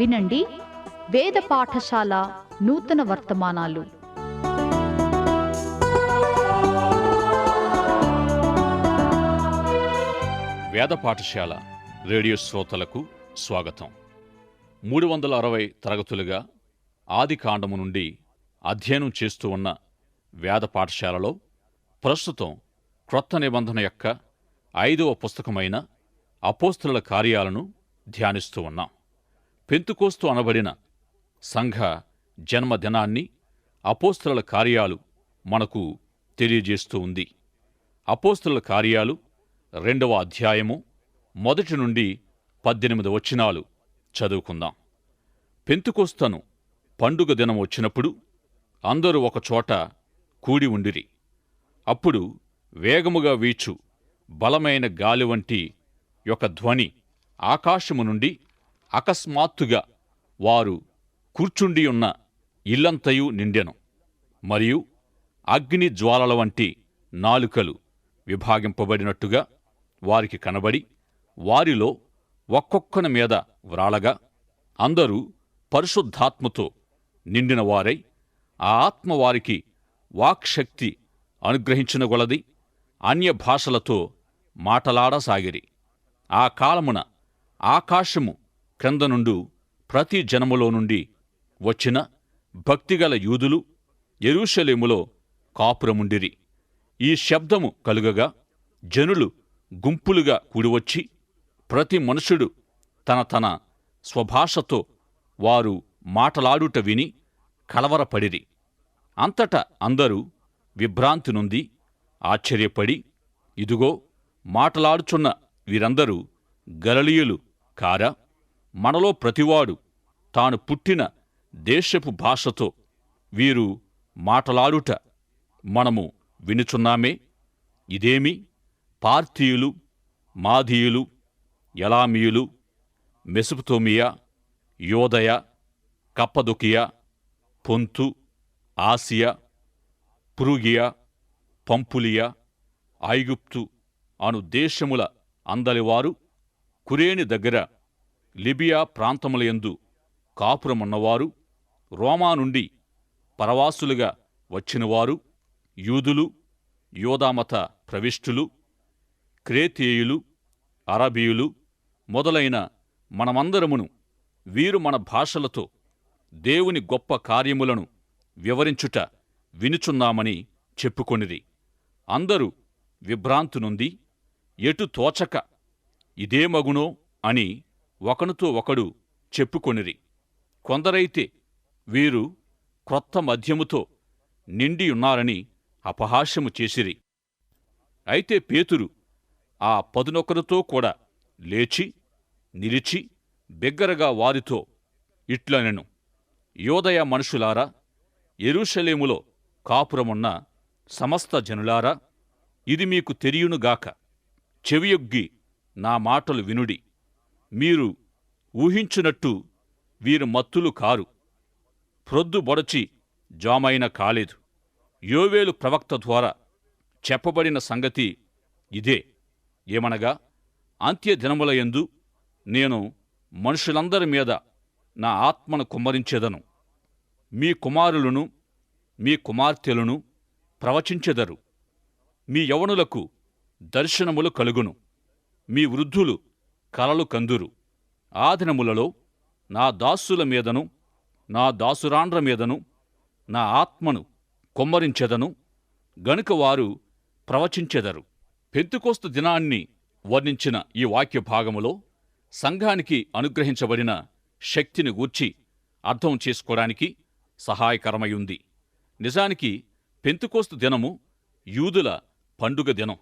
వినండి. వేద పాఠశాల నూతన వర్తమానాలు. వేద పాఠశాల రేడియో శ్రోతలకు స్వాగతం. మూడు వందల అరవై తరగతులుగా ఆది కాండము నుండి అధ్యయనం చేస్తూ ఉన్న వేద పాఠశాలలో ప్రస్తుతం క్రొత్త నిబంధన యొక్క ఐదవ పుస్తకమైన అపోస్తుల కార్యాలను ధ్యానిస్తూ ఉన్నాం. పెంతుకోస్తు అనబడిన సంఘ జన్మదినాన్ని అపోస్తుల కార్యాలు మనకు తెలియజేస్తూ ఉంది. అపోస్తుల కార్యాలు రెండవ అధ్యాయము మొదటి నుండి పద్దెనిమిది వచనాలు చదువుకుందాం. పెంతుకోస్తను పండుగ దినం వచ్చినప్పుడు అందరూ ఒకచోట కూడి ఉండిరి. అప్పుడు వేగముగా వీచు బలమైన గాలి వంటి యొక్క ధ్వని ఆకాశము నుండి అకస్మాత్తుగా వారు కూర్చుండి ఉన్న ఇల్లంతయు నిండెను. మరియు అగ్ని జ్వాలల వంటి నాలుకలు విభాగింపబడినట్టుగా వారికి కనబడి వారిలో ఒక్కొక్కని మీద వ్రాలగా అందరూ పరిశుద్ధాత్మతో నిండిన వారై ఆ ఆత్మ వారికి వాక్శక్తి అనుగ్రహించిన గొలది అన్య భాషలతో మాటలాడసాగిరి. ఆ కాలమున ఆకాశము క్రింద నుండు ప్రతి జనములో నుండి వచ్చిన భక్తిగల యూదులు ఎరుషలేములో కాపురముండిరి. ఈ శబ్దము కలుగగా జనులు గుంపులుగా కూడివచ్చి ప్రతి మనుషుడు తన తన స్వభాషతో వారు మాటలాడుట విని కలవరపడిరి. అంతటా అందరూ విభ్రాంతి నుండి ఆశ్చర్యపడి ఇదిగో మాటలాడుచున్న వీరందరూ గలలీయులు కారా? మనలో ప్రతివాడు తాను పుట్టిన దేశపు భాషతో వీరు మాటలాడుట మనము వినుచున్నామే. ఇదేమి? పార్థీయులు మాధీయులు ఎలామీయులు మెసుపుతోమియా యోదయ కప్పదొకియా పొంతు ఆసియా పురుగియా పంపులియా ఐగుప్తు అను దేశముల అందలివారు కురేని దగ్గర లిబియా ప్రాంతములయందు కాపురమున్నవారు రోమా నుండి పరవాసులుగా వచ్చినవారు యూదులు యోధామత ప్రవిష్టులు క్రేతేయులు అరబీయులు మొదలైన మనమందరమును వీరు మన భాషలతో దేవుని గొప్ప కార్యములను వివరించుట వినుచున్నామని చెప్పుకొనిది అందరూ విభ్రాంతి నొంది ఎటు తోచక ఇదే మగునో అని ఒకనితో ఒకడు చెప్పుకొనిరి. కొందరైతే వీరు క్రొత్త మద్యముతో నిండియున్నారని అపహాస్యము చేసిరి. అయితే పేతురు ఆ పదునొకరితో కూడా లేచి నిలిచి బిగ్గరగా వారితో ఇట్లనెను. యోదయ మనుషులారా ఎరుషలేములో కాపురమున్న సమస్త జనులారా ఇది మీకు తెలియనుగాక. చెవియొగ్గి నా మాటలు వినుడి. మీరు ఊహించినట్టు వీరు మత్తులు కారు. ప్రొద్దు బొడచి జామైన కాలేదు. యోవేలు ప్రవక్త ద్వారా చెప్పబడిన సంగతి ఇదే. ఏమనగా అంత్యదినములయందు నేను మనుషులందరి మీద నా ఆత్మను కుమ్మరించెదను. మీ కుమారులను మీ కుమార్తెలను ప్రవచించెదరు. మీ యవనులకు దర్శనములు కలుగును. మీ వృద్ధులు కలలు కందురు. ఆదినములలో నా దాసుల మీదను నా దాసురాండ్ర మీదను నా ఆత్మను కొమ్మరించెదను గనుక వారు ప్రవచించెదరు. పెంతుకోస్తు దినాన్ని వర్ణించిన ఈ వాక్య భాగములో సంఘానికి అనుగ్రహించబడిన శక్తిని గూర్చి అర్థం చేసుకోవడానికి సహాయకరమయుంది. నిజానికి పెంతుకోస్తు దినము యూదుల పండుగ దినం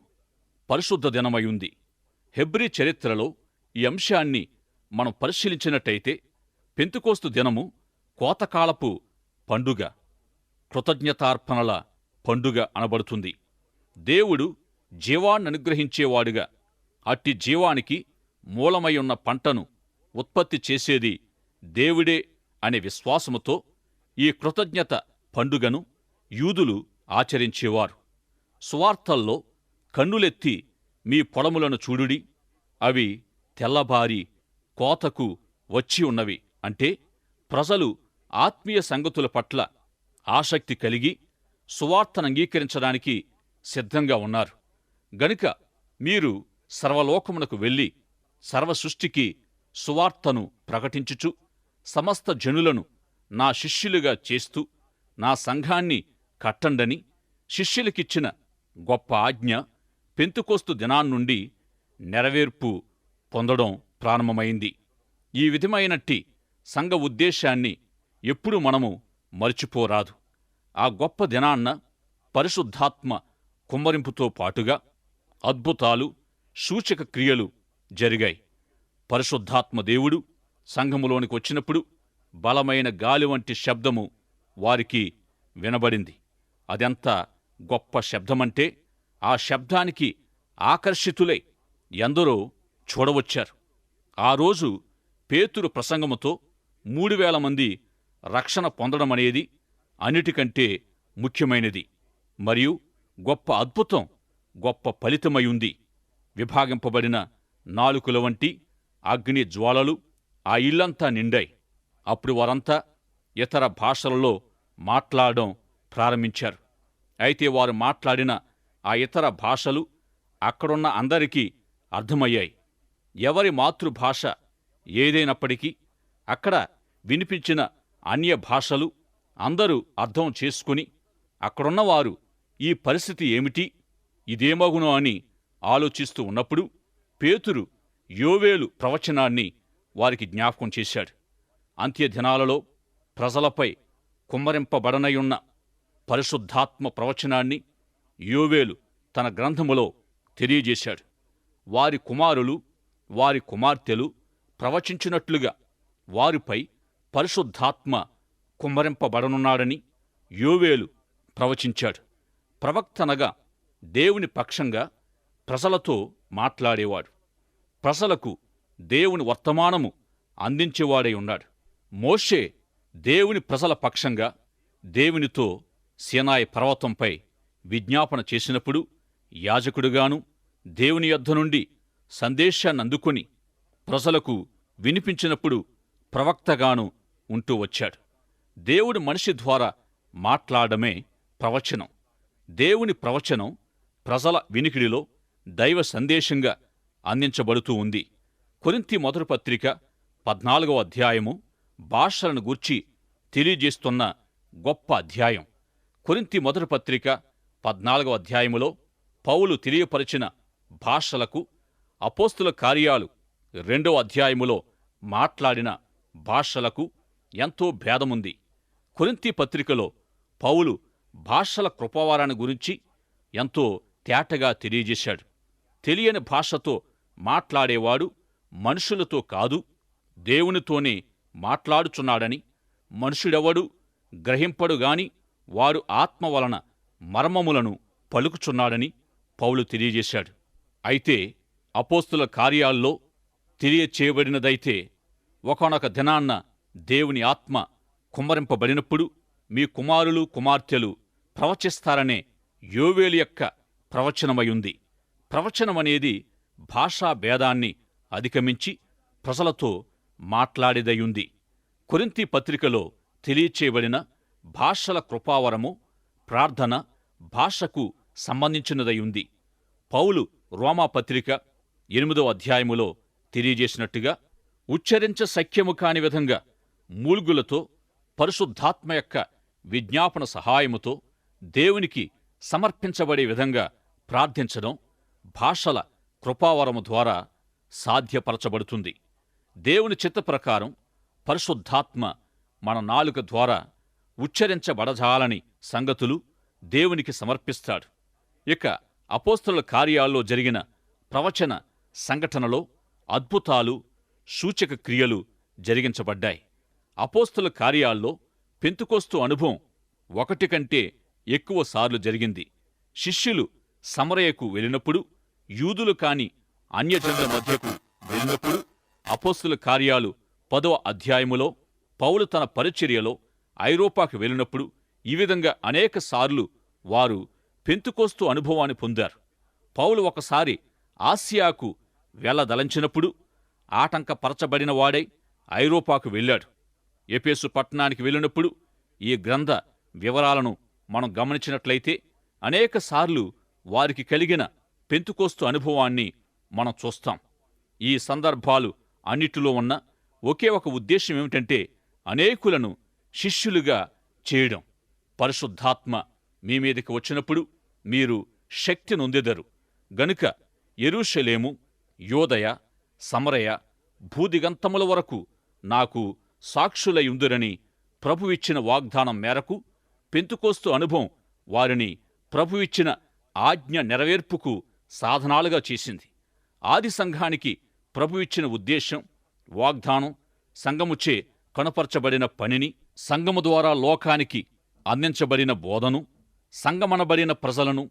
పరిశుద్ధ దినమయుంది. హెబ్రీ చరిత్రలో ఈ అంశాన్ని మనం పరిశీలించినట్టయితే పెంతుకోస్తు దినము కోతకాలపు పండుగ కృతజ్ఞతార్పణల పండుగ అనబడుతుంది. దేవుడు జీవాన్ని అనుగ్రహించేవాడుగా. అట్టి జీవానికి మూలమై ఉన్న పంటను ఉత్పత్తి చేసేది దేవుడే అనే విశ్వాసముతో ఈ కృతజ్ఞత పండుగను యూదులు ఆచరించేవారు. సువార్తల్లో కన్నులెత్తి మీ పొలములను చూడుడి అవి తెల్లబారి కోతకు వచ్చి ఉన్నవి. అంటే ప్రజలు ఆత్మీయ సంగతుల పట్ల ఆసక్తి కలిగి సువార్తను అంగీకరించడానికి సిద్ధంగా ఉన్నారు. గనుక మీరు సర్వలోకమునకు వెళ్ళి సర్వ సృష్టికి సువార్తను ప్రకటించుచు సమస్త జనులను నా శిష్యులుగా చేస్తూ నా సంఘాన్ని కట్టండని శిష్యులకిచ్చిన గొప్ప ఆజ్ఞ పెంతుకోస్తు దినాన్నుండి నెరవేర్పు పొందడం ప్రారంభమైంది. ఈ విధమైనట్టి సంఘ ఉద్దేశాన్ని ఎప్పుడు మనము మర్చిపోరాదు. ఆ గొప్ప దినాన్న పరిశుద్ధాత్మ కుమ్మరింపుతో పాటుగా అద్భుతాలు సూచక క్రియలు జరిగాయి. పరిశుద్ధాత్మ దేవుడు సంఘములోనికి వచ్చినప్పుడు బలమైన గాలి వంటి శబ్దము వారికి వినబడింది. అదెంత గొప్ప శబ్దమంటే ఆ శబ్దానికి ఆకర్షితులై ఎందరో చూడవచ్చారు. ఆ రోజు పేతురు ప్రసంగముతో మూడు వేల మంది రక్షణ పొందడమనేది అన్నిటికంటే ముఖ్యమైనది. మరియు గొప్ప అద్భుతం గొప్ప ఫలితమై ఉంది. విభాగింపబడిన నాలుకల వంటి అగ్ని జ్వాలలు ఆ ఇల్లంతా నిండాయి. అప్పుడు వారంతా ఇతర భాషలలో మాట్లాడడం ప్రారంభించారు. అయితే వారు మాట్లాడిన ఆ ఇతర భాషలు అక్కడున్న అందరికీ అర్థమయ్యాయి. ఎవరి మాతృభాష ఏదైనప్పటికీ అక్కడ వినిపించిన అన్య భాషలు అందరూ అర్థం చేసుకుని అక్కడున్నవారు ఈ పరిస్థితి ఏమిటి? ఇదేమగునో అని ఆలోచిస్తూ ఉన్నప్పుడు పేతురు యోవేలు ప్రవచనాన్ని వారికి జ్ఞాపకం చేశాడు. అంత్యదినాలలో ప్రజలపై కుమ్మరింపబడనయున్న పరిశుద్ధాత్మ ప్రవచనాన్ని యోవేలు తన గ్రంథములో తెలియజేశాడు. వారి కుమారులు వారి కుమార్తెలు ప్రవచించినట్లుగా వారిపై పరిశుద్ధాత్మ కుమ్మరింపబడనున్నాడని యోవేలు ప్రవచించాడు. ప్రవక్తనగా దేవుని పక్షంగా ప్రజలతో మాట్లాడేవాడు. ప్రజలకు దేవుని వర్తమానము అందించేవాడై ఉన్నాడు. మోషే దేవుని ప్రజల పక్షంగా దేవునితో సీనాయి పర్వతంపై విజ్ఞాపన చేసినప్పుడు యాజకుడుగాను దేవుని యొద్ద నుండి సందేశాన్ని అందుకొని ప్రజలకు వినిపించినప్పుడు ప్రవక్తగాను ఉంటూ వచ్చాడు. దేవుడు మనిషి ద్వారా మాట్లాడమే ప్రవచనం. దేవుని ప్రవచనం ప్రజల వినికిడిలో దైవ సందేశంగా అందించబడుతూ ఉంది. కొరింతి మొదటి పత్రిక పద్నాలుగవ అధ్యాయము భాషలను గూర్చి తెలియజేస్తున్న గొప్ప అధ్యాయం. కొరింతి మొదటి పత్రిక పద్నాలుగవ అధ్యాయములో పౌలు తెలియపరిచిన భాషలకు అపోస్తుల కార్యాలు రెండవ అధ్యాయములో మాట్లాడిన భాషలకు ఎంతో భేదముంది. కొరింతి పత్రికలో పౌలు భాషల కృపవారాన్ని గురించి ఎంతో తేటగా తెలియజేశాడు. తెలియని భాషతో మాట్లాడేవాడు మనుషులతో కాదు దేవునితోనే మాట్లాడుచున్నాడని మనుషుడెవడు గ్రహింపడుగాని వారు ఆత్మ వలన మర్మములను పలుకుచున్నాడని పౌలు తెలియజేశాడు. అయితే అపోస్తుల కార్యాల్లో తెలియచేయబడినదైతే ఒకనొక దినాన్న దేవుని ఆత్మ కుమ్మరింపబడినప్పుడు మీ కుమారులు కుమార్తెలు ప్రవచిస్తారనే యోవేలు యొక్క ప్రవచనమయుంది. ప్రవచనమనేది భాషా భేదాన్ని అధిగమించి ప్రజలతో మాట్లాడేదయుంది. కొరింతి పత్రికలో తెలియచేయబడిన భాషల కృపావరము ప్రార్థన భాషకు సంబంధించినదయుంది. పౌలు రోమాపత్రిక ఎనిమిదో అధ్యాయములో తెలియజేసినట్టుగా ఉచ్చరించ సఖ్యము కాని విధంగా మూల్గులతో పరిశుద్ధాత్మ యొక్క విజ్ఞాపన సహాయముతో దేవునికి సమర్పించబడే విధంగా ప్రార్థించడం భాషల కృపావరము ద్వారా సాధ్యపరచబడుతుంది. దేవుని చిత్త ప్రకారం పరిశుద్ధాత్మ మన నాలుక ద్వారా ఉచ్చరించబడజాలని సంగతులు దేవునికి సమర్పిస్తాడు. ఇక అపోస్తుల కార్యాల్లో జరిగిన ప్రవచన సంఘటనలో అద్భుతాలు సూచక క్రియలు జరిగించబడ్డాయి. అపోస్తుల కార్యాల్లో పెంతుకోస్తు అనుభవం ఒకటి కంటే ఎక్కువ సార్లు జరిగింది. శిష్యులు సమరయకు వెళ్ళినప్పుడు యూదులు కాని అన్యజనుల మధ్యకు వెళ్ళినప్పుడు అపోస్తుల కార్యాలు పదవ అధ్యాయములో పౌలు తన పరిచర్యలో ఐరోపాకు వెళ్ళినప్పుడు ఈ విధంగా అనేక సార్లు వారు పెంతుకోస్తు అనుభవాన్ని పొందారు. పౌలు ఒకసారి ఆసియాకు వెళ్ళదలంచినప్పుడు ఆటంకపరచబడిన వాడై ఐరోపాకు వెళ్ళాడు. ఎపేసు పట్టణానికి వెళ్ళినప్పుడు ఈ గ్రంథ వివరాలను మనం గమనించినట్లయితే అనేకసార్లు వారికి కలిగిన పెంతుకోస్తు అనుభవాన్ని మనం చూస్తాం. ఈ సందర్భాలు అన్నిటిలో ఉన్న ఒకే ఒక ఉద్దేశం ఏమిటంటే అనేకులను శిష్యులుగా చేయడం. పరిశుద్ధాత్మ మీ మీదకి వచ్చినప్పుడు మీరు శక్తి నొందెదరు. గనుక ఎరుషలేము యోదయ సమరయ భూదిగంతముల వరకు నాకు సాక్షులయుందురని ప్రభువిచ్చిన వాగ్దానం మేరకు పెంతుకోస్తు అనుభవం వారిని ప్రభువిచ్చిన ఆజ్ఞ నెరవేర్పుకు సాధనాలుగా చేసింది. ఆది సంఘానికి ప్రభువిచ్చిన ఉద్దేశం వాగ్దానం సంఘముచే కనపరచబడిన పనిని సంఘము ద్వారా లోకానికి అందించబడిన బోధను సంగమనబడిన ప్రజలను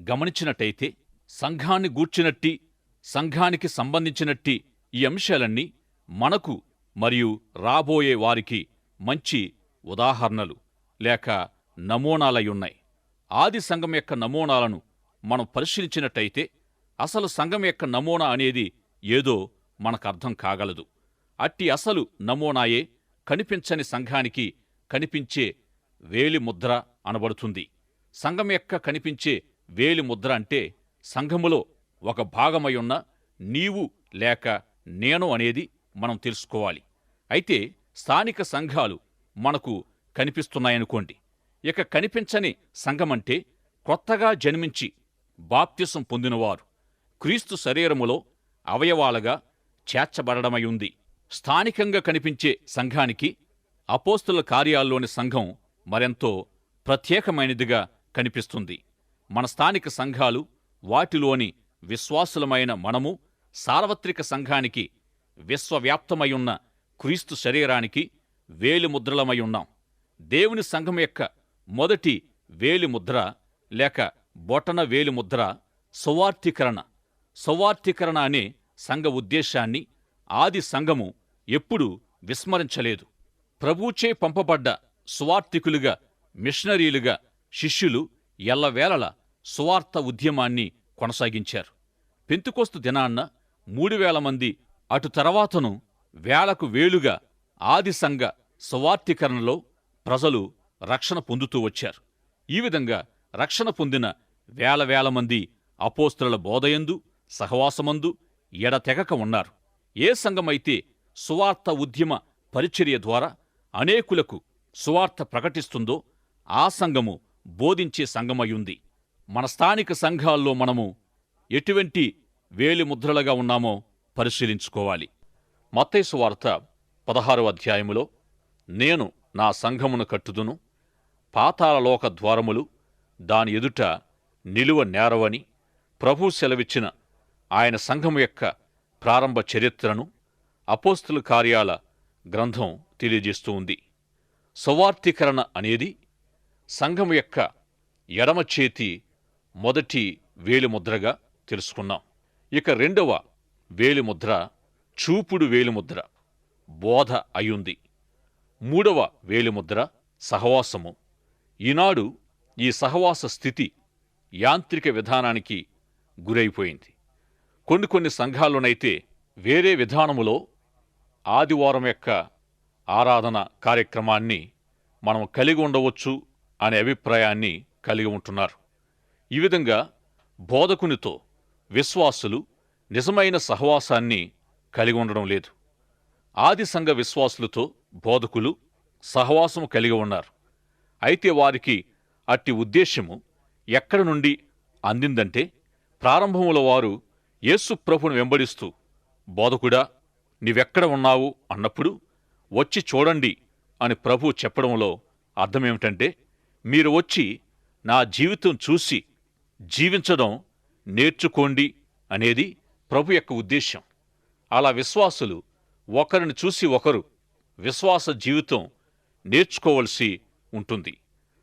గమనించినట్టయితే సంఘాన్ని గూర్చినట్టి సంఘానికి సంబంధించినట్టి ఈ అంశాలన్నీ మనకు మరియు రాబోయే వారికి మంచి ఉదాహరణలు. లేక నమూనాలయ్యున్నాయి. ఆది సంఘం యొక్క నమూనాలను మనం పరిశీలించినట్టయితే అసలు సంఘం యొక్క నమూనా అనేది ఏదో మనకర్థం కాగలదు. అట్టి అసలు నమూనాయే కనిపించని సంఘానికి కనిపించే వేలి ముద్ర అనబడుతుంది. సంఘం యొక్క కనిపించే వేలి ముద్ర అంటే సంఘములో ఒక భాగమై ఉన్న నీవు లేక నేను అనేది మనం తెలుసుకోవాలి. అయితే స్థానిక సంఘాలు మనకు కనిపిస్తున్నాయనుకోండి. ఇక కనిపించని సంఘమంటే కొత్తగా జన్మించి బాప్త్యసం పొందినవారు. క్రీస్తు శరీరములో అవయవాలుగా చేర్చబడడమై ఉంది స్థానికంగా కనిపించే సంఘానికి అపోస్తుల కార్యాల్లోని సంఘం మరెంతో ప్రత్యేకమైనదిగా కనిపిస్తుంది. మన స్థానిక సంఘాలు వాటిలోని విశ్వాసులమైన మనము సార్వత్రిక సంఘానికి విశ్వవ్యాప్తమయున్న క్రీస్తు శరీరానికి వేలిముద్రలమై ఉన్నాం. దేవుని సంఘం యొక్క మొదటి వేలిముద్ర లేక బొటన వేలిముద్ర సువార్థీకరణ. సువార్థీకరణ అనే సంఘ ఉద్దేశాన్ని ఆది సంఘము ఎప్పుడూ విస్మరించలేదు. ప్రభుచే పంపబడ్డ సువార్థికులుగా మిషనరీలుగా శిష్యులు ఎల్లవేళల సువార్త ఉద్యమాన్ని కొనసాగించారు. పెంతుకొస్తు దినాన్న మూడు వేల మంది అటు తర్వాతను వేలకు వేలుగా ఆది సంఘ సువార్థీకరణలో ప్రజలు రక్షణ పొందుతూ వచ్చారు. ఈ విధంగా రక్షణ పొందిన వేల వేల మంది అపోస్తుల బోధయందు సహవాసమందు ఎడతెగక ఉన్నారు. ఏ సంఘమైతే సువార్త ఉద్యమ పరిచర్య ద్వారా అనేకులకు సువార్త ప్రకటిస్తుందో ఆ సంఘము బోధించే సంఘమయుంది మన స్థానిక సంఘాల్లో మనము ఎటువంటి వేలి ముద్రలుగా ఉన్నామో పరిశీలించుకోవాలి. మత్తైసు వార్త పదహారు అధ్యాయములో నేను నా సంఘమును కట్టుదును పాతాళలోక ద్వారములు దాని ఎదుట నిలువ నేరవని ప్రభు సెలవిచ్చిన ఆయన సంఘము యొక్క ప్రారంభ చరిత్రను అపోస్తుల కార్యాల గ్రంథం తెలియజేస్తూ ఉంది. సువార్థీకరణ అనేది సంఘము యొక్క ఎడమ చేతి మొదటి వేలిముద్రగా తెలుసుకున్నాం. ఇక రెండవ వేలిముద్ర చూపుడు వేలిముద్ర బోధ అయుంది మూడవ వేలిముద్ర సహవాసము. ఈనాడు ఈ సహవాస స్థితి యాంత్రిక విధానానికి గురైపోయింది. కొన్ని కొన్ని సంఘాల్లోనైతే వేరే విధానములో ఆదివారం యొక్క ఆరాధన కార్యక్రమాన్ని మనం కలిగి ఉండవచ్చు అనే అభిప్రాయాన్ని కలిగి ఉంటున్నారు. ఈ విధంగా బోధకునితో విశ్వాసులు నిజమైన సహవాసాన్ని కలిగి ఉండడం లేదు. ఆది సంఘ విశ్వాసులతో బోధకులు సహవాసము కలిగి ఉన్నారు. అయితే వారికి అట్టి ఉద్దేశ్యము ఎక్కడి నుండి అందిందంటే ప్రారంభముల వారు యేసు ప్రభును వెంబడిస్తూ బోధకుడా నీవెక్కడ ఉన్నావు? అన్నప్పుడు వచ్చి చూడండి అని ప్రభు చెప్పడంలో అర్థమేమిటంటే మీరు వచ్చి నా జీవితం చూసి జీవించడం నేర్చుకోండి అనేది ప్రభు యొక్క ఉద్దేశ్యం. అలా విశ్వాసులు ఒకరిని చూసి ఒకరు విశ్వాస జీవితం నేర్చుకోవలసి ఉంటుంది.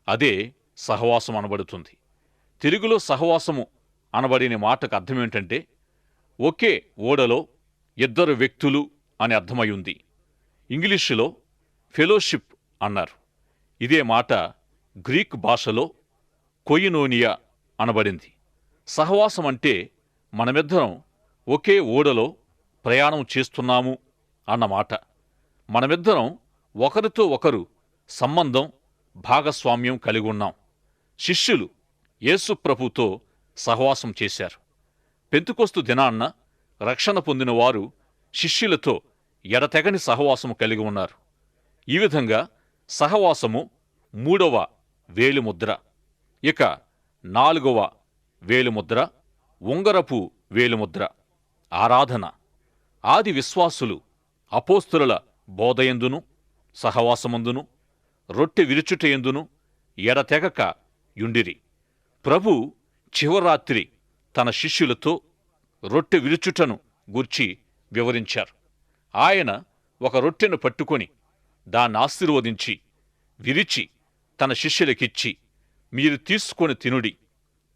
అదే సహవాసం అనబడుతుంది. తెలుగులో సహవాసము అనబడిన మాటకు అర్థం ఏంటంటే ఒకే ఓడలో ఇద్దరు వ్యక్తులు అని అర్థమై ఉంది. ఇంగ్లీషులో ఫెలోషిప్ అన్నారు. ఇదే మాట గ్రీక్ భాషలో కొయినోనియా అనబడింది. సహవాసం అంటే మనమిద్దరం ఒకే ఓడలో ప్రయాణం చేస్తున్నాము అన్నమాట. మనమిద్దరం ఒకరితో ఒకరు సంబంధం భాగస్వామ్యం కలిగి ఉన్నాం. శిష్యులు యేసుప్రభుతో సహవాసం చేశారు. పెంతుకొస్తు దినాన్న రక్షణ పొందిన వారు శిష్యులతో ఎడతెగని సహవాసము కలిగి ఉన్నారు. ఈ విధంగా సహవాసము మూడవ వేలిముద్ర ఇక నాలుగవ వేలుముద్ర ఉంగరపు వేలుముద్ర ఆరాధన ఆది విశ్వాసులు అపోస్తుల బోధయందును సహవాసమందును రొట్టె విరుచుటయందును ఎడతెగక యుండిరి. ప్రభు చివరాత్రి తన శిష్యులతో రొట్టె విరుచుటను గూర్చి వివరించారు. ఆయన ఒక రొట్టెను పట్టుకొని దాన్ని ఆశీర్వదించి విరిచి తన శిష్యులకిచ్చి మీరు తీసుకొని తినుడి.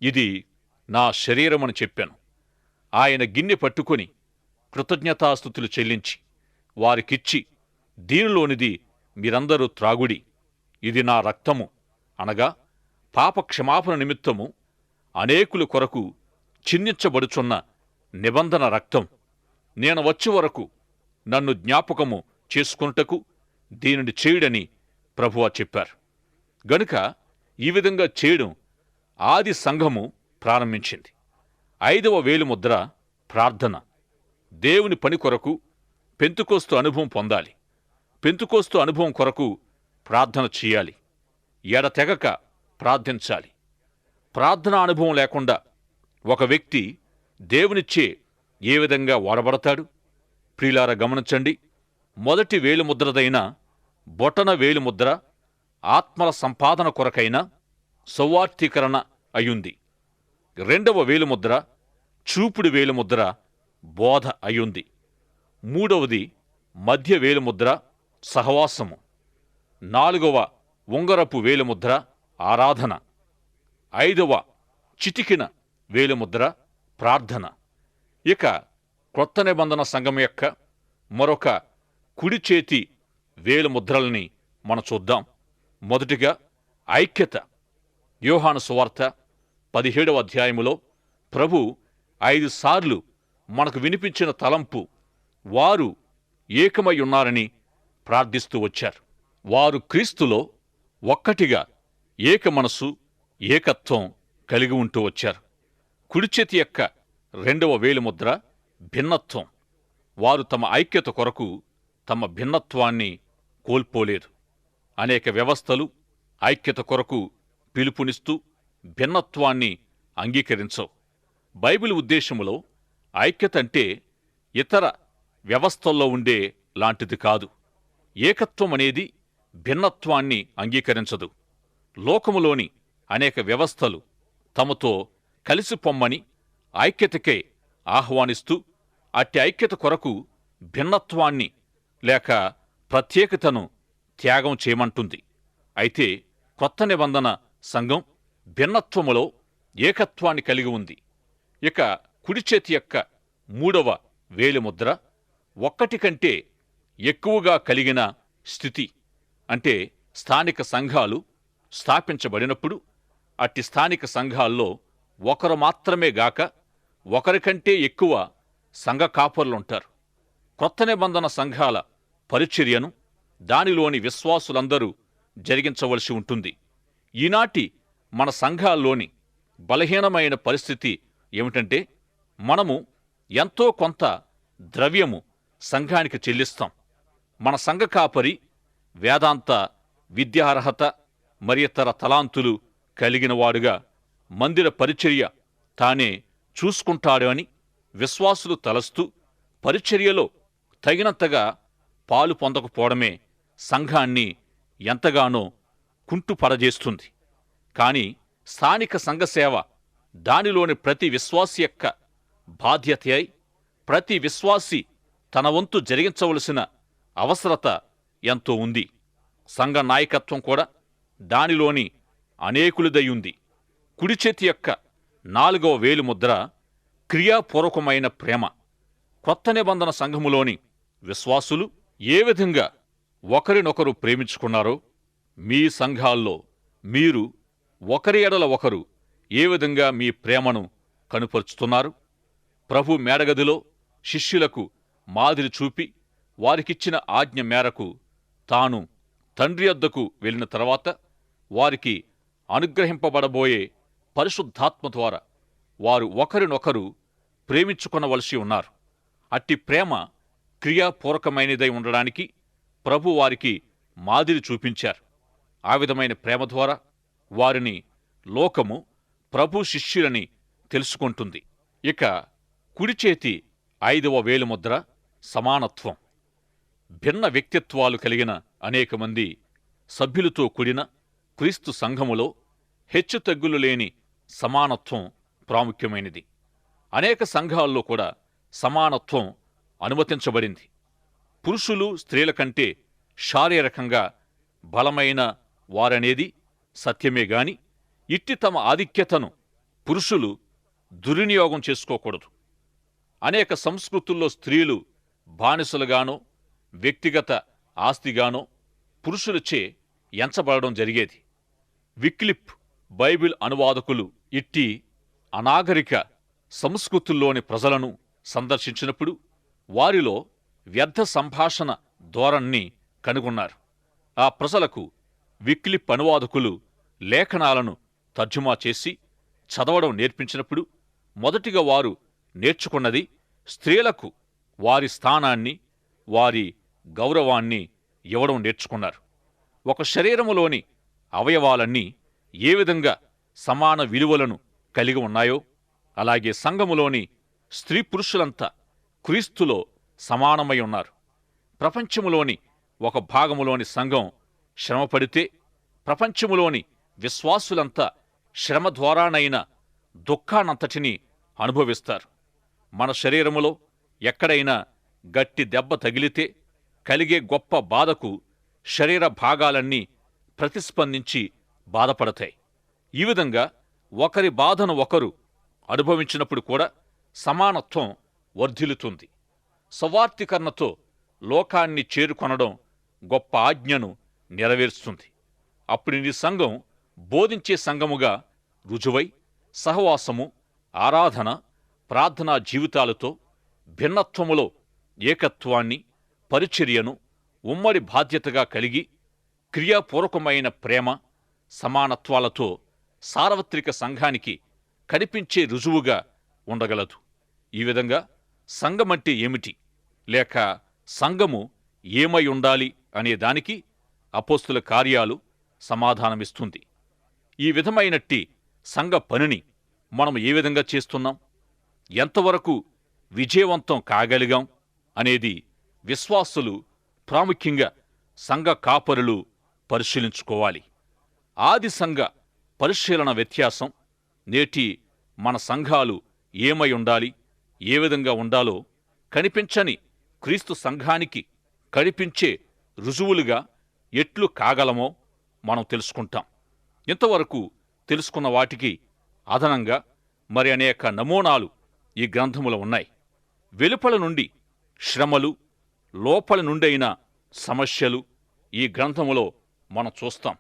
ఇది నా శరీరమని చెప్పాను. ఆయన గిన్నె పట్టుకొని కృతజ్ఞతాస్థుతులు చెల్లించి వారికిచ్చి దీనిలోనిది మీరందరూ త్రాగుడి. ఇది నా రక్తము. అనగా పాప క్షమాపణ నిమిత్తము అనేకుల కొరకు చిందించబడుచున్న నిబంధన రక్తం. నేను వచ్చే వరకు నన్ను జ్ఞాపకము చేసుకొనుటకు దీనిని చేయుడని ప్రభువ చెప్పారు. గనుక ఈ విధంగా చేయడం ఆది సంఘము ప్రారంభించింది. ఐదవ వేలుముద్ర ప్రార్థన. దేవుని పని కొరకు పెంతుకోస్తు అనుభవం పొందాలి. పెంతుకోస్తు అనుభవం కొరకు ప్రార్థన చేయాలి. ఎడతెగక ప్రార్థించాలి. ప్రార్థన అనుభవం లేకుండా ఒక వ్యక్తి దేవునిచ్చే ఏ విధంగా వాడబడతాడు? ప్రియులార గమనించండి. మొదటి వేలుముద్రదైన బొటన వేలుముద్ర ఆత్మల సంపాదన కొరకైన సౌవార్థీకరణ అయ్యుంది. రెండవ వేలుముద్ర చూపుడు వేలుముద్ర బోధ అయ్యుంది. మూడవది మధ్య వేలుముద్ర సహవాసము. నాలుగవ ఉంగరపు వేలుముద్ర ఆరాధన. ఐదవ చిటికిన వేలుముద్ర ప్రార్థన. ఇక క్రొత్త నిబంధన సంఘం యొక్క మరొక కుడి చేతి వేలుముద్రల్ని మనం చూద్దాం. మొదటిగా ఐక్యత యోహాను సువార్త పదిహేడవ అధ్యాయములో ప్రభు ఐదు సార్లు మనకు వినిపించిన తలంపు వారు ఏకమై ఉన్నారని ప్రార్థిస్తూ వచ్చారు. వారు క్రీస్తులో ఒక్కటిగా ఏక మనసు ఏకత్వం కలిగి ఉంటూ వచ్చారు. కుడిచేతి యొక్క రెండవ వేలిముద్ర భిన్నత్వం. వారు తమ ఐక్యత కొరకు తమ భిన్నత్వాన్ని కోల్పోలేదు. అనేక వ్యవస్థలు ఐక్యత కొరకు పిలుపునిస్తూ భిన్నత్వాన్ని అంగీకరించవు. బైబిల్ ఉద్దేశములో ఐక్యత అంటే ఇతర వ్యవస్థల్లో ఉండే లాంటిది కాదు. ఏకత్వం అనేది భిన్నత్వాన్ని అంగీకరించదు. లోకములోని అనేక వ్యవస్థలు తమతో కలిసి పొమ్మని ఐక్యతకే ఆహ్వానిస్తూ అట్టి ఐక్యత కొరకు భిన్నత్వాన్ని లేక ప్రత్యేకతను త్యాగం చేయమంటుంది. అయితే కొత్త నిబంధన సంఘం భిన్నత్వములో ఏకత్వాన్ని కలిగి ఉంది. ఇక కుడి చేతి యొక్క మూడవ వేలిముద్ర ఒక్కటి కంటే ఎక్కువగా కలిగిన స్థితి అంటే స్థానిక సంఘాలు స్థాపించబడినప్పుడు అట్టి స్థానిక సంఘాల్లో ఒకరు మాత్రమే గాక ఒకరికంటే ఎక్కువ సంఘ కాపర్లుంటారు. క్రొత్త నిబంధన సంఘాల పరిచర్యను దానిలోని విశ్వాసులందరూ జరిగించవలసి ఉంటుంది. ఈనాటి మన సంఘాల్లోని బలహీనమైన పరిస్థితి ఏమిటంటే మనము ఎంతో కొంత ద్రవ్యము సంఘానికి చెల్లిస్తాం. మన సంఘ కాపరి వేదాంత విద్యార్హత మరి ఇతర తలాంతులు కలిగినవాడుగా మందిర పరిచర్య తానే చూసుకుంటాడు అని విశ్వాసులు తలస్తూ పరిచర్యలో తగినంతగా పాలు పొందకపోవడమే సంఘాన్ని ఎంతగానో కుంటుపరజేస్తుంది కాని స్థానిక సంఘసేవ దానిలోని ప్రతి విశ్వాసి యొక్క బాధ్యత అయి ప్రతి విశ్వాసి తన వంతు జరిగించవలసిన అవసరత ఎంతో ఉంది. సంఘ నాయకత్వం కూడా దానిలోని అనేకులదయ్యుంది కుడి చేతి యొక్క నాలుగవ వేలు ముద్ర క్రియాపూర్వకమైన ప్రేమ. కొత్త నిబంధన సంఘములోని విశ్వాసులు ఏ విధంగా ఒకరినొకరు ప్రేమించుకున్నారో మీ సంఘాల్లో మీరు ఒకరి ఎడల ఒకరు ఏ విధంగా మీ ప్రేమను కనుపరుచుతున్నారు? ప్రభు మేడగదిలో శిష్యులకు మాదిరి చూపి వారికిచ్చిన ఆజ్ఞ మేరకు తాను తండ్రి వద్దకు వెళ్ళిన తర్వాత వారికి అనుగ్రహింపబడబోయే పరిశుద్ధాత్మ ద్వారా వారు ఒకరినొకరు ప్రేమించుకొనవలసి ఉన్నారు. అట్టి ప్రేమ క్రియాపూర్వకమైనదై ఉండడానికి ప్రభు వారికి మాదిరి చూపించారు. ఆ విధమైన ప్రేమ ద్వారా వారిని లోకము ప్రభు శిష్యులని తెలుసుకుంటుంది. ఇక కుడిచేతి ఐదవ వేలుముద్ర సమానత్వం. భిన్న వ్యక్తిత్వాలు కలిగిన అనేక మంది సభ్యులతో కూడిన క్రీస్తు సంఘములో హెచ్చుతగ్గులు లేని సమానత్వం ప్రాముఖ్యమైనది. అనేక సంఘాల్లో కూడా సమానత్వం అనుమతించబడింది. పురుషులు స్త్రీల కంటే శారీరకంగా బలమైన వారనేది సత్యమే గాని ఇట్టి తమ ఆధిక్యతను పురుషులు దుర్వినియోగం చేసుకోకూడదు. అనేక సంస్కృతుల్లో స్త్రీలు బానిసలుగానో వ్యక్తిగత ఆస్తిగానో పురుషులచే ఎంచబడడం జరిగేది. విక్లిప్ బైబిల్ అనువాదకులు ఇట్టి అనాగరిక సంస్కృతుల్లోని ప్రజలను సందర్శించినప్పుడు వారిలో వ్యర్థ సంభాషణ ధోరణిని కనుగొన్నారు. ఆ ప్రజలకు విక్లిప్ అనువాదకులు లేఖనాలను తర్జుమా చేసి చదవడం నేర్పించినప్పుడు మొదటిగా వారు నేర్చుకున్నది స్త్రీలకు వారి స్థానాన్ని వారి గౌరవాన్ని ఇవ్వడం నేర్చుకున్నారు. ఒక శరీరములోని అవయవాలన్నీ ఏ విధంగా సమాన విలువలను కలిగి ఉన్నాయో అలాగే సంఘములోని స్త్రీ పురుషులంతా క్రీస్తులో సమానమై ఉన్నారు. ప్రపంచములోని ఒక భాగములోని సంఘం శ్రమపడితే ప్రపంచములోని విశ్వాసులంతా శ్రమ ద్వారానైన దుఃఖానంతటిని అనుభవిస్తారు. మన శరీరములో ఎక్కడైనా గట్టి దెబ్బ తగిలితే కలిగే గొప్ప బాధకు శరీర భాగాలన్నీ ప్రతిస్పందించి బాధపడతాయి. ఈ విధంగా ఒకరి బాధను ఒకరు అనుభవించినప్పుడు కూడా సమానత్వం వర్ధిల్లుతుంది. సవార్తీకరణతో లోకాన్ని చేరుకొనడం గొప్ప ఆజ్ఞను నెరవేరుస్తుంది. అప్పుడు నీ సంఘం బోధించే సంఘముగా రుజువై సహవాసము ఆరాధన ప్రార్థనా జీవితాలతో భిన్నత్వములో ఏకత్వాన్ని పరిచర్యను ఉమ్మడి బాధ్యతగా కలిగి క్రియాపూర్వకమైన ప్రేమ సమానత్వాలతో సార్వత్రిక సంఘానికి కనిపించే రుజువుగా ఉండగలదు. ఈ విధంగా సంఘమంటే ఏమిటి? లేక సంఘము ఏమై ఉండాలి అనే దానికి అపోస్తుల కార్యాలు సమాధానమిస్తుంది. ఈ విధమైనట్టి సంఘ పనిని మనం ఏ విధంగా చేస్తున్నాం? ఎంతవరకు విజయవంతం కాగలిగాం? అనేది విశ్వాసులు ప్రాముఖ్యంగా సంఘ కాపరులు పరిశీలించుకోవాలి. ఆది సంఘ పరిశీలన వ్యత్యాసం నేటి మన సంఘాలు ఏమై ఉండాలి ఏ విధంగా ఉండాలో కనిపించని క్రీస్తు సంఘానికి కనిపించే రుజువులుగా ఎట్లు కాగలమో మనం తెలుసుకుంటాం. ఇంతవరకు తెలుసుకున్న వాటికి అదనంగా మరి అనేక నమూనాలు ఈ గ్రంథములో ఉన్నాయి. వెలుపల నుండి శ్రమలు లోపల నుండైన సమస్యలు ఈ గ్రంథములో మనం చూస్తాం.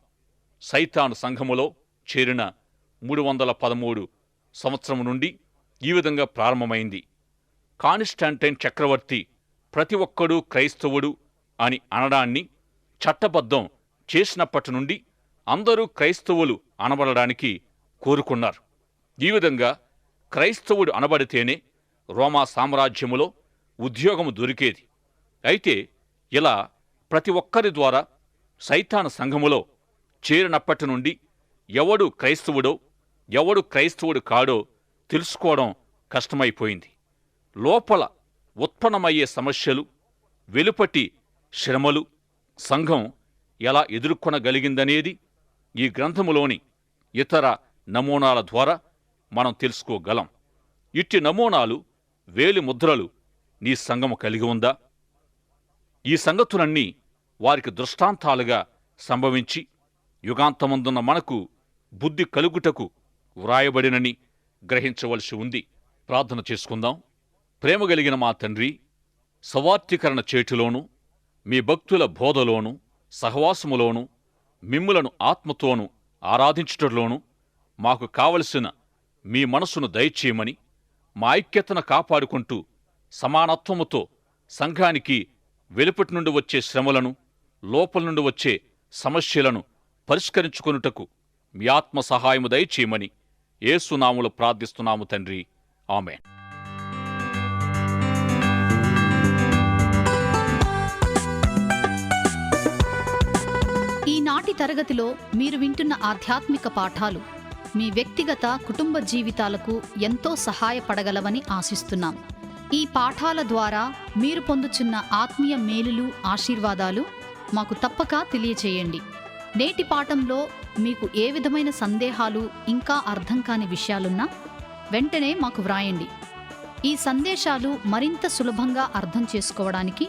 సైతాను సంఘములో చేరిన మూడు వందల పదమూడు సంవత్సరం నుండి ఈ విధంగా ప్రారంభమైంది. కానిస్టాంటైన్ చక్రవర్తి ప్రతి ఒక్కడూ క్రైస్తవుడు అని అనడాన్ని చట్టబద్ధం చేసినప్పటి నుండి అందరూ క్రైస్తవులు అనబడడానికి కోరుకున్నారు. ఈ విధంగా క్రైస్తవుడు అనబడితేనే రోమా సామ్రాజ్యములో ఉద్యోగము దొరికేది. అయితే ఇలా ప్రతి ఒక్కరి ద్వారా సైతాన సంఘములో చేరినప్పటి నుండి ఎవడు క్రైస్తవుడో ఎవడు క్రైస్తవుడు కాడో తెలుసుకోవడం కష్టమైపోయింది. లోపల ఉత్పన్నమయ్యే సమస్యలు వెలుపటి శ్రమలు సంఘం ఎలా ఎదుర్కొనగలిగిందనేది ఈ గ్రంథములోని ఇతర నమూనాల ద్వారా మనం తెలుసుకోగలం. ఇట్టి నమూనాలు వేలి ముద్రలు నీ సంఘము కలిగి ఉందా? ఈ సంగతులన్నీ వారికి దృష్టాంతాలుగా సంభవించి యుగాంతమందున్న మనకు బుద్ధి కలుగుటకు వ్రాయబడినని గ్రహించవలసి ఉంది. ప్రార్థన చేసుకుందాం. ప్రేమ కలిగిన మా తండ్రి సవార్థీకరణ చేటిలోనూ మీ భక్తుల బోధలోను సహవాసములోను మిమ్ములను ఆత్మతోనూ ఆరాధించుటలోనూ మాకు కావలసిన మీ మనసును దయచేయమని మా ఐక్యతను కాపాడుకుంటూ సమానత్వముతో సంఘానికి వెలుపటి నుండి వచ్చే శ్రమలను లోపల నుండి వచ్చే సమస్యలను పరిష్కరించుకొనుటకు మీ ఆత్మ సహాయము దయచేయమని ఏసునాములు ప్రార్థిస్తున్నాము తండ్రి. ఆమె తరగతిలో మీరు వింటున్న ఆధ్యాత్మిక పాఠాలు మీ వ్యక్తిగత కుటుంబ జీవితాలకు ఎంతో సహాయపడగలవని ఆశిస్తున్నాం. ఈ పాఠాల ద్వారా మీరు పొందుచున్న ఆత్మీయ మేలులు ఆశీర్వాదాలు మాకు తప్పక తెలియచేయండి. నేటి పాఠంలో మీకు ఏ విధమైన సందేహాలు ఇంకా అర్థం కాని విషయాలున్నా వెంటనే మాకు వ్రాయండి. ఈ సందేశాలు మరింత సులభంగా అర్థం చేసుకోవడానికి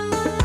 thank you